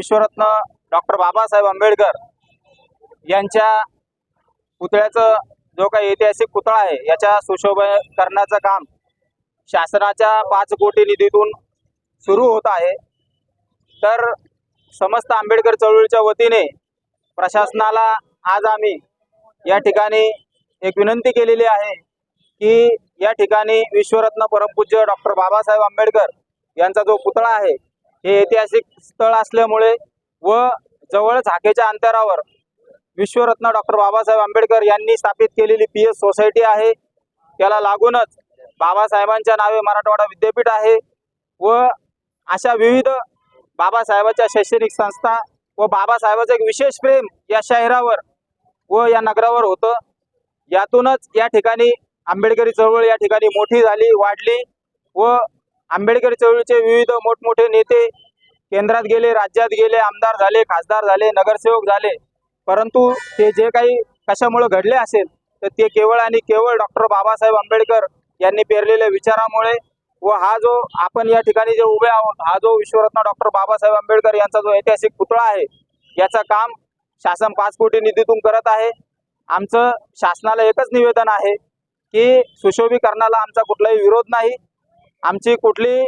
विश्वरत्न doctor Babasaheb Ambedkar यांच्या पुतळ्याचं जो काही ऐतिहासिक पुतळा आहे याच्या सुशोभीकरणाचं काम शासनाच्या पाच कोटी निधीतून सुरू होत आहे. तर समस्त आंबेडकर चळवळीच्या वतीने प्रशासनाला आज आम्ही या ठिकाणी एक विनंती केलेली आहे की या ठिकाणी विश्वरत्न परमपूज्य डॉक्टर बाबासाहेब आंबेडकर यांचा जो पुतळा आहे हे ऐतिहासिक स्थळ असल्यामुळे व जवळच हाकेच्या अंतरावर विश्वरत्न डॉक्टर बाबासाहेब आंबेडकर यांनी स्थापित केलेली पी एस सोसायटी आहे. त्याला लागूनच बाबासाहेबांच्या नावे मराठवाडा विद्यापीठ आहे व अशा विविध बाबासाहेबाच्या शैक्षणिक संस्था व बाबासाहेबाचं एक विशेष प्रेम या शहरावर व या नगरावर होतं. यातूनच या ठिकाणी आंबेडकरी चळवळ या ठिकाणी मोठी झाली वाढली व आंबेडकर चळवळीचे विविध मोठमोठे नेते केंद्रात गेले राज्यात गेले आमदार झाले खासदार झाले नगरसेवक झाले. परंतु ते जे काही कशामुळे घडले असेल तर ते केवळ आणि केवळ डॉक्टर बाबासाहेब आंबेडकर यांनी पेरलेल्या विचारामुळे व हा जो आपण या ठिकाणी जे उभे आहोत हा जो विश्वरत्न डॉक्टर बाबासाहेब आंबेडकर यांचा जो ऐतिहासिक पुतळा आहे याचं काम शासन पाच कोटी निधीतून करत आहे. आमचं शासनाला एकच निवेदन आहे की सुशोभीकरणाला आमचा कुठलाही विरोध नाही. आमची कुठली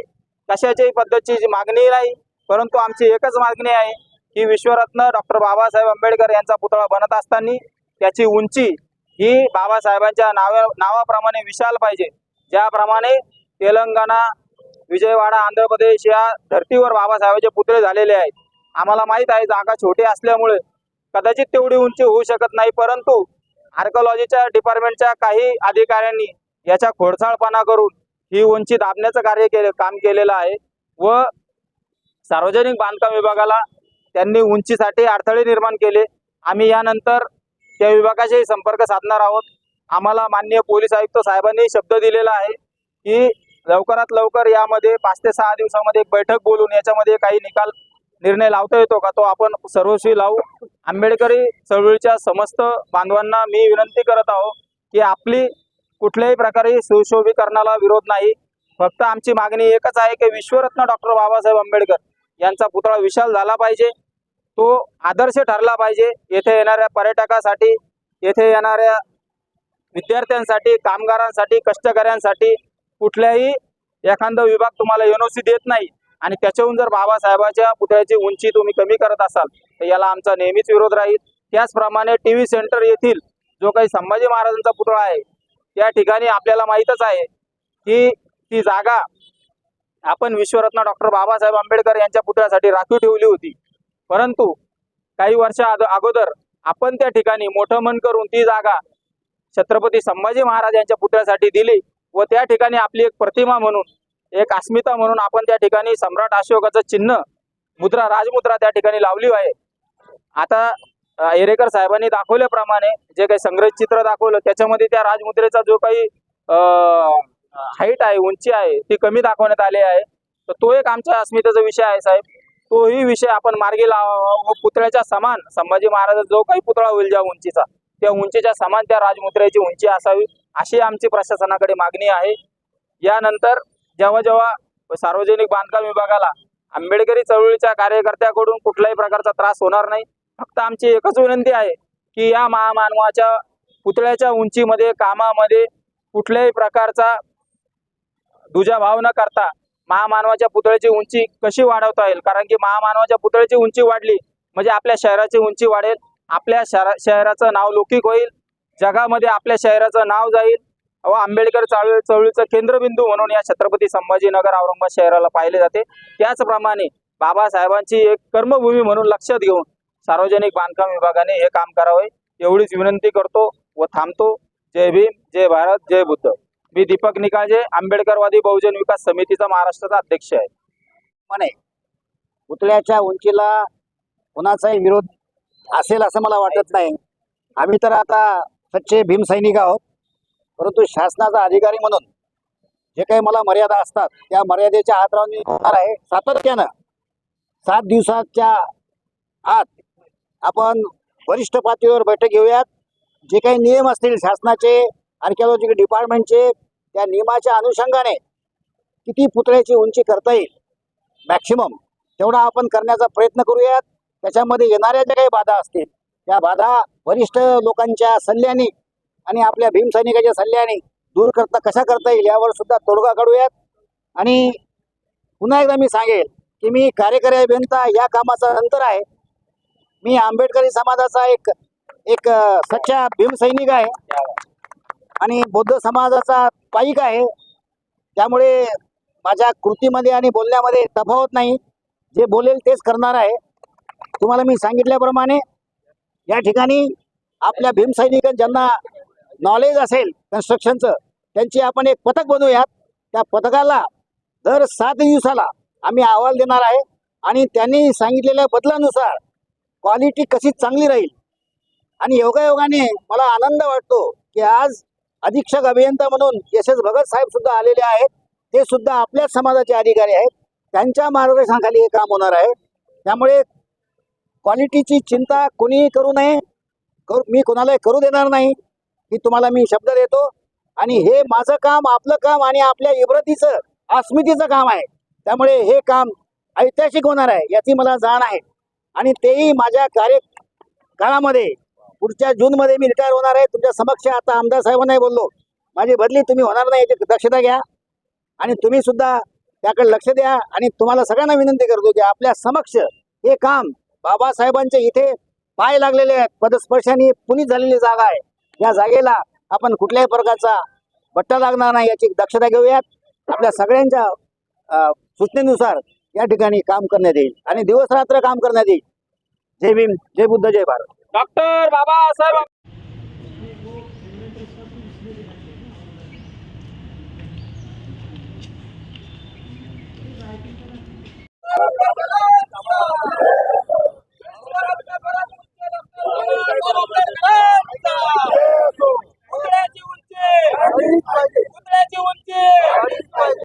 कशाच्याही पद्धतीची जी मागणी नाही परंतु आमची एकच मागणी आहे की विश्वरत्न डॉक्टर बाबासाहेब आंबेडकर यांचा पुतळा बनत असताना त्याची उंची ही बाबासाहेबांच्या नावा नावाप्रमाणे विशाल पाहिजे. ज्याप्रमाणे तेलंगणा विजयवाडा आंध्र प्रदेश या धर्तीवर बाबासाहेबांचे पुतळे झालेले आहेत. आम्हाला माहीत आहे जागा छोटी असल्यामुळे कदाचित तेवढी उंची होऊ शकत नाही परंतु आर्कॉलॉजीच्या डिपार्टमेंटच्या काही अधिकाऱ्यांनी याचा खोडसाळपणा करून ही उंची दाबण्याचं कार्य केले काम केलेलं आहे. व सार्वजनिक बांधकाम विभागाला त्यांनी उंचीसाठी अडथळे निर्माण केले. आम्ही यानंतर त्या विभागाशी संपर्क साधणार आहोत. आम्हाला माननीय पोलीस आयुक्त साहेबांनी शब्द दिलेला आहे की लवकरात लवकर यामध्ये पाच ते सहा दिवसामध्ये एक बैठक बोलून याच्यामध्ये काही निकाल निर्णय लावता येतो का तो आपण सर्वस्वी लावू. आंबेडकरी चळवळीच्या समस्त बांधवांना मी विनंती करत आहो की आपली कुठल्याही प्रकारे सुशोभीकरणाला विरोध नाही. फक्त आमची मागणी एकच आहे की विश्वरत्न डॉक्टर बाबासाहेब आंबेडकर यांचा पुतळा विशाल झाला पाहिजे. तो आदर्श ठरला पाहिजे. येथे येणाऱ्या पर्यटकासाठी येथे येणाऱ्या विद्यार्थ्यांसाठी कामगारांसाठी कष्टकऱ्यांसाठी कुठल्याही एखादा विभाग तुम्हाला एनओसी देत नाही. आणि त्याच्याहून जर बाबासाहेबाच्या पुतळ्याची उंची तुम्ही कमी करत असाल तर याला आमचा नेहमीच विरोध राहील. त्याचप्रमाणे टी व्ही सेंटर येथील जो काही संभाजी महाराजांचा पुतळा आहे त्या ठिकाणी आपल्याला माहीतच आहे की ती जागा आपण विश्वरत्न डॉक्टर बाबासाहेब आंबेडकर यांच्या पुतळ्यासाठी राखीव ठेवली होती. परंतु काही वर्षा अगोदर आपण त्या ठिकाणी मोठं मन करून ती जागा छत्रपती संभाजी महाराज यांच्या पुतळ्यासाठी दिली व त्या ठिकाणी आपली एक प्रतिमा म्हणून एक अस्मिता म्हणून आपण त्या ठिकाणी सम्राट अशोकाचं चिन्ह मुद्रा राजमुद्रा त्या ठिकाणी लावली आहे. आता एरेकर साहेबांनी दाखवल्याप्रमाणे जे काही संग्रहित चित्र दाखवलं त्याच्यामध्ये त्या राजमुद्रेचा जो काही हाईट आहे उंची आहे ती कमी दाखवण्यात आली आहे. तर तो एक आमच्या अस्मितेचा विषय आहे साहेब. तोही विषय आपण मार्गी लावा पुतळ्याच्या समान संभाजी महाराजांचा जो काही पुतळा होईल ज्या उंचीचा त्या उंचीच्या समान त्या राजमुद्रेची उंची असावी अशी आमची प्रशासनाकडे मागणी आहे. यानंतर जेव्हा जेव्हा सार्वजनिक बांधकाम विभागाला आंबेडकरी चळवळीच्या कार्यकर्त्याकडून कुठल्याही प्रकारचा त्रास होणार नाही फक्त आमची एकच विनंती आहे की या महामानवाच्या पुतळ्याच्या उंचीमध्ये कामामध्ये कुठल्याही प्रकारचा दुजाभाव न करता महामानवाच्या पुतळ्याची उंची कशी वाढवता येईल? कारण की महामानवाच्या पुतळ्याची उंची वाढली म्हणजे आपल्या शहराची उंची वाढेल आपल्या शहरा शहराचं नाव लौकिक होईल जगामध्ये आपल्या शहराचं नाव जाईल. व आंबेडकर चळवळी चळवळीचं केंद्रबिंदू म्हणून या छत्रपती संभाजीनगर औरंगाबाद शहराला पाहिले जाते. त्याचप्रमाणे बाबासाहेबांची एक कर्मभूमी म्हणून लक्षात घेऊन सार्वजनिक बांधकाम विभागाने हे काम करावे एवढीच विनंती करतो व थांबतो. जय भीम जय भारत जय बुद्ध. मी दीपक निकाजे आंबेडकरवादी बहुजन विकास समितीचा महाराष्ट्राचा अध्यक्ष आहे. म्हणे पुतळ्याच्या उंचीला कुणाचाही विरोध असेल असं मला वाटत नाही. आम्ही तर आता सच्चे भीमसैनिक आहोत. परंतु शासनाचा अधिकारी म्हणून जे काही मला मर्यादा असतात त्या मर्यादेच्या आत राहून आहे सातत्यानं. सात दिवसाच्या आत आपण वरिष्ठ पातळीवर बैठक घेऊयात. जे काही नियम असतील शासनाचे आर्किओलॉजिकल डिपार्टमेंटचे त्या नियमाच्या अनुषंगाने किती पुतळ्याची उंची करता येईल? मॅक्सिमम तेवढा आपण करण्याचा प्रयत्न करूयात. त्याच्यामध्ये येणाऱ्या ज्या काही बाधा असतील त्या बाधा वरिष्ठ लोकांच्या सल्ल्याने आणि आपल्या भीमसैनिकाच्या सल्ल्याने दूर करता कशा करता येईल यावर सुद्धा तोडगा काढूयात. आणि पुन्हा एकदा मी सांगेल की मी कार्यकारी अभियंता या कामाचा नंतर आहे. मी आंबेडकरी समाजाचा एक एक सच्चा भीमसैनिक आहे. आणि बौद्ध समाजाचा पाईक आहे. त्यामुळे माझ्या कृतीमध्ये आणि बोलण्यामध्ये तफावत नाही. जे बोलेल तेच करणार आहे. तुम्हाला मी सांगितल्याप्रमाणे या ठिकाणी आपल्या भीमसैनिक ज्यांना नॉलेज असेल कन्स्ट्रक्शनचं त्यांची आपण एक पथक बनवूयात. त्या पथकाला दर सात दिवसाला आम्ही अहवाल देणार आहे. आणि त्यांनी सांगितलेल्या बदलानुसार क्वालिटी कशी चांगली राहील? आणि योगायोगाने मला आनंद वाटतो की आज अधीक्षक अभियंता म्हणून एस एस भगत साहेब सुद्धा आलेले आहेत. ते सुद्धा आपल्याच समाजाचे अधिकारी आहेत. त्यांच्या मार्गदर्शनाखाली हे काम होणार आहे. त्यामुळे क्वालिटीची चिंता कोणीही करू नये. करू मी कोणालाही करू देणार नाही ही तुम्हाला मी शब्द देतो. आणि हे माझं काम आपलं काम आणि आपल्या इब्रतीचं अस्मितीचं काम आहे. त्यामुळे हे काम ऐतिहासिक होणार आहे याची मला जाण आहे. आणि तेही माझ्या कार्य काळामध्ये पुढच्या जूनमध्ये मी रिटायर होणार आहे. तुमच्या समक्ष आता आमदार साहेबांनाही बोललो माझी बदली तुम्ही होणार नाही याची दक्षता घ्या. आणि तुम्ही सुद्धा त्याकडे लक्ष द्या आणि तुम्हाला सगळ्यांना विनंती करतो की आपल्या समक्ष हे काम बाबासाहेबांच्या इथे पाय लागलेले आहेत. पदस्पर्शाने पुनीत झालेली जागा आहे. या जागेला आपण कुठल्याही प्रकारचा बट्टा लागणार नाही याची दक्षता घेऊयात. आपल्या सगळ्यांच्या सूचनेनुसार या ठिकाणी काम करण्यात येईल आणि दिवस रात्र काम करण्यात येईल. जय भीम जय बुद्ध जय भारत. डॉक्टर बाबासाहेब